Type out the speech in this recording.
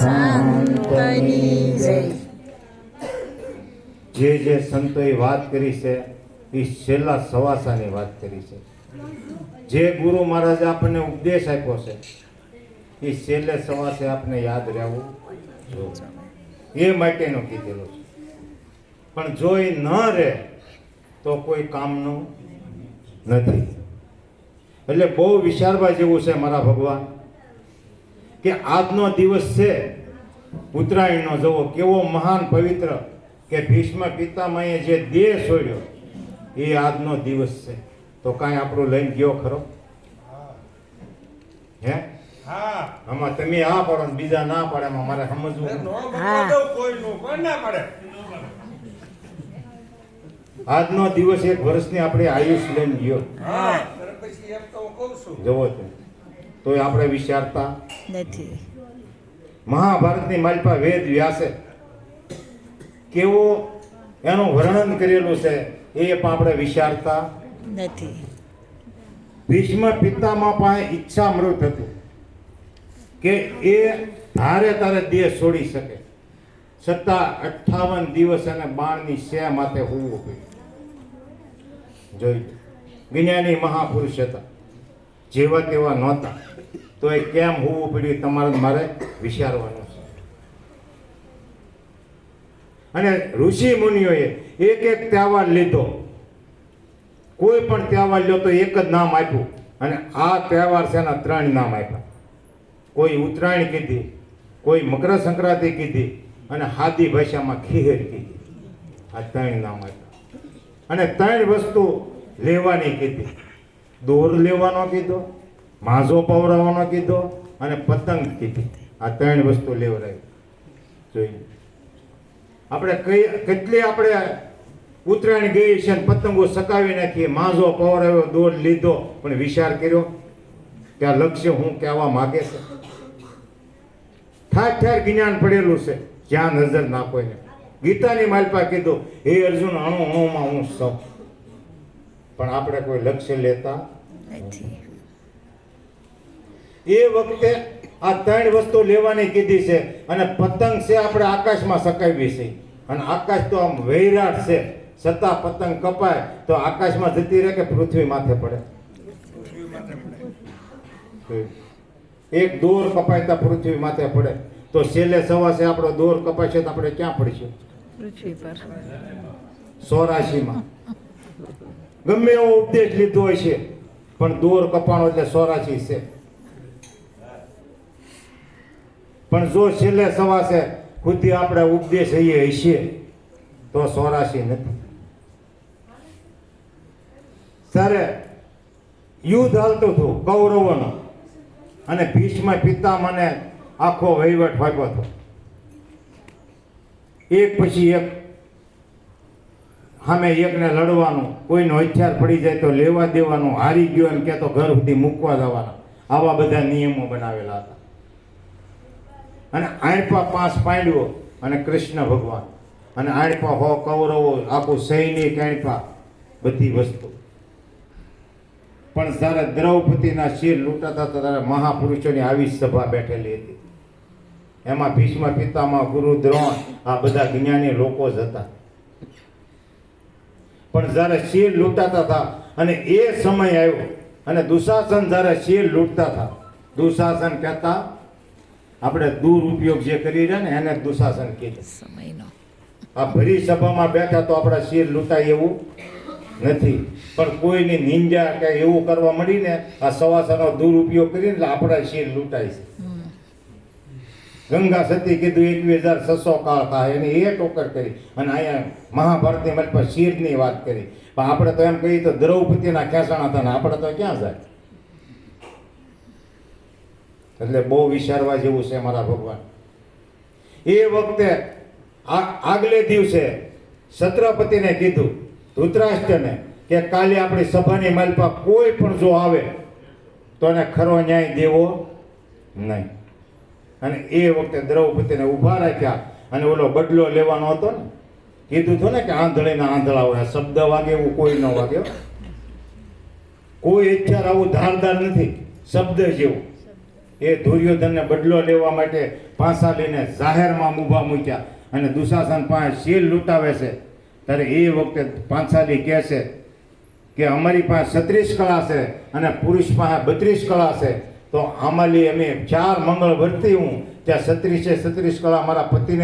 સંતની જે જે સંતોએ વાત કરી છે, એ છેલ્લા સવાસાની વાત કરી છે. જે ગુરુ મહારાજે આપણને ઉપદેશ આપ્યો છે, એ છેલ્લે સવાસે આપણે યાદ રહેવું. એ માટેનું કીધેલું છે. પણ જો એ ન રહે, તો કોઈ કામનું નથી. એટલે બહુ વિચારવા જેવું છે મારા ભગવાન. કે આજનો દિવસ છે ઉત્તરાયણનો. જવો કેવો મહાન પવિત્ર કે ભીષ્મ પિતામહે જે દેહ છોડ્યો એ આજનો દિવસ છે. તો કાંઈ આપણું લઈને ગયો ખરો? હે? હા આમાં તમે આ પાડો ને બીજા ના પાડે એમાં મારે સમજવું. આજનો દિવસ એક વર્ષની આપણે આયુષ લઈને ગયો. હા. ત્યારે પછી એમ તો હું કહું છું. જવો તો તોય આપણે વિચારતા. નથી. મહાભારતની માલપા વેદ વ્યાસે કેવો એનું વર્ણન કરેલું છે એ પણ આપણે વિચારતા. નથી. ભીષ્મ પિતામાં પાસે ઈચ્છા મૃત હતી કે એ ધારે તારે દેહ છોડી શકે. છતાં અઠ્ઠાવન દિવસ અને બાણની સે માથે હોવું પડ્યું. જોઈ જ્ઞાની મહાપુરુષ હતા. જેવા તેવા નહોતા. તો એ કેમ હોવું પડ્યું તમારે મારે વિચારવાનું છે. અને ઋષિ મુનિઓએ એક એક તહેવાર લીધો. કોઈ પણ તહેવાર લ્યો તો એક જ નામ આપ્યું. અને આ તહેવાર છે એના ત્રણ નામ આપ્યા. કોઈ ઉત્તરાયણ કીધી, કોઈ મકર સંક્રાંતિ કીધી અને હાદી ભાષામાં ખીહેર કીધી. આ ત્રણ નામ આપ્યા. અને ત્રણ વસ્તુ લેવાની કીધી. દોર લેવાનો કીધો માઝો પવરાવવાનો કીધો અને પતંગ કીધી. આ ત્રણ વસ્તુ લેવડાવી જોઈએ આપણે કઈ, કેટલી આપણે ઉત્તરાયણ ગઈ છે અને પતંગો સકાવી નાખીએ માઝો પવરાવ્યો દોડ લીધો, પણ વિચાર કર્યો કે આ લક્ષ્ય હું કહેવા માગે છે? ઠાર ઠાર જ્ઞાન પડેલું છે, જ્યાં નજર નાખો એને ગીતાની માલપા કીધું, હે અર્જુન અણુ અણુમાં હું સૌ. પણ આપણે કોઈ લક્ષ્ય લેતા નથી. એ વખતે આ ત્રણ વસ્તુ લેવાની કીધી છે અને પતંગ છે આપણે આકાશમાં સકાવી છે. અને આકાશ તો આમ વૈરાટ છે. છતાં પતંગ કપાય તો આકાશમાં જતી રહે કે પૃથ્વી માથે પડે. એક દોર કપાય તો પૃથ્વી માથે પડે. તો છેલ્લે સવાસે આપણો દોર કપાય છે તો આપણે ક્યાં પડીશું? પૃથ્વી પર. સોરાશીમાં. ગમે એવો ઉપદેશ લીધો હોય છે પણ દોર કપાણો એટલે સોરાશી છે. પણ જો છેલ્લે સવાસે ખુદથી આપણે ઉપદેશ હઈએ હશે, તો સોરાશી નથી. ત્યારે યુદ્ધ હાલતું હતું, કૌરવોનું. અને ભીષ્મ પિતામને આખો વહીવટ ફાંક્યો હતો. એક પછી એક સામે એકને લડવાનું, કોઈનો હથિયાર પડી જાય તો લેવા દેવાનું, હારી ગયો એમ કે તો ઘર સુધી મૂકવા જવાના. આવા બધા નિયમો બનાવેલા હતા. અને આણપા પાંચ પાંડવો અને કૃષ્ણ ભગવાન. અને આણપા હો કૌરવો, આખું સૈનિક આણપા બધી વસ્તુ. પણ જ્યારે દ્રૌપદીના શિર લૂંટાતા હતા ત્યારે મહાપુરુષોની આવી સભા બેઠેલી હતી. એમાં ભીષ્મ પિતામાં ગુરુ દ્રોણ, આ બધા જ્ઞાની લોકો જ હતા. પણ જ્યારે શિર લૂંટાતા હતા અને એ સમય આવ્યો અને દુશાસન જ્યારે શિર લૂંટતા હતા, દુશાસન કહેતા આપણે દુરુપયોગ જે કરી રહ્યા ને એને દુશાસન કીધું. સમયનો. આ ભરી સભામાં બેઠા તો આપણા શિર લૂંટાય એવું નથી. પણ કોઈની નિંદા કે એવું કરવા મળીને આ સવાસાનો દુરુપયોગ કરીને એટલે આપણા શિર લૂંટાય છે. ગંગા સતી કીધું એકવીસ હજાર છસો કાળ થાય એની એ ટોકર કરી અને અહીંયા મહાભારતની મત પર શિરની વાત કરી. પણ આપણે તો એમ કહીએ તો દ્રૌપદીના ખેંચાણા હતા ને આપણે તો ક્યાં જાય? એટલે બહુ વિચારવા જેવું છે મારા ભગવાન. એ વખતે આગલે દિવસે છત્રપતિને કીધું, ધૃતરાષ્ટ્રને, કે કાલે આપણી સભાની માલપા કોઈ પણ જો આવે, તો એને ખરો ન્યાય દેવો નહીં. અને એ વખતે દ્રૌપદીને ઊભા રાખ્યા અને ઓલો બદલો લેવાનો હતો ને, કીધું હતું ને કે આંધળીના આંધળા હોય શબ્દ વાગે એવું કોઈ ન વાગ્યો કોઈ અત્યારે આવું ધારદાર નથી, શબ્દ જેવું. એ દુર્યોધનને બદલો લેવા માટે પાંસાલીને જાહેરમાં ઊભા મૂક્યા અને દુશાસન પાસે શીલ લૂંટાવે છે. ત્યારે એ વખતે પાંસાલી કહે છે કે અમારી પાસે છત્રીસ કળા છે અને પુરુષ પાસે બત્રીસ કળા છે. તો આમાંલી અમે ચાર મંગળ વર્તી હું. ત્યાં છત્રીસે છત્રીસ કળા મારા પતિને